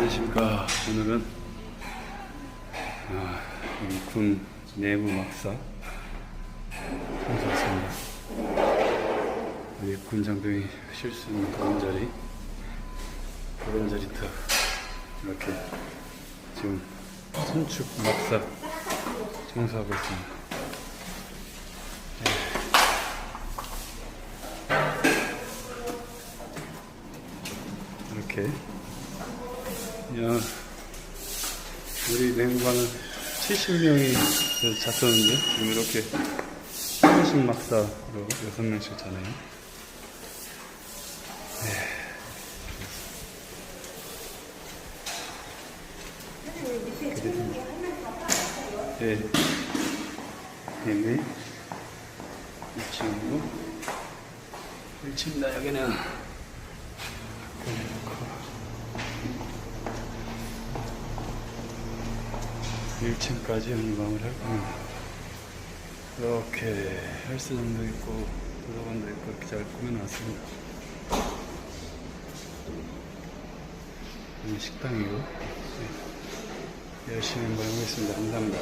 안녕하십니까. 오늘은 아, 군 내부 막사 청소했습니다. 여기 군 장병이 쉴수 있는 그런 자리, 그런 자리 터 이렇게 지금 선축 막사 청소하고 있습니다. 이렇게 야, 우리 내무관은 70명이 잤었는데 지금 이렇게 한식 막사로 6명씩 자네요. 네. 네. 2층이고 1층입니다. 여기는 1층까지 연방을 할 겁니다. 이렇게 헬스장도 있고 도서관도 있고 이렇게 잘 꾸며놨습니다. 여기 식당이고 네. 열심히 한번 해보겠습니다. 감사합니다.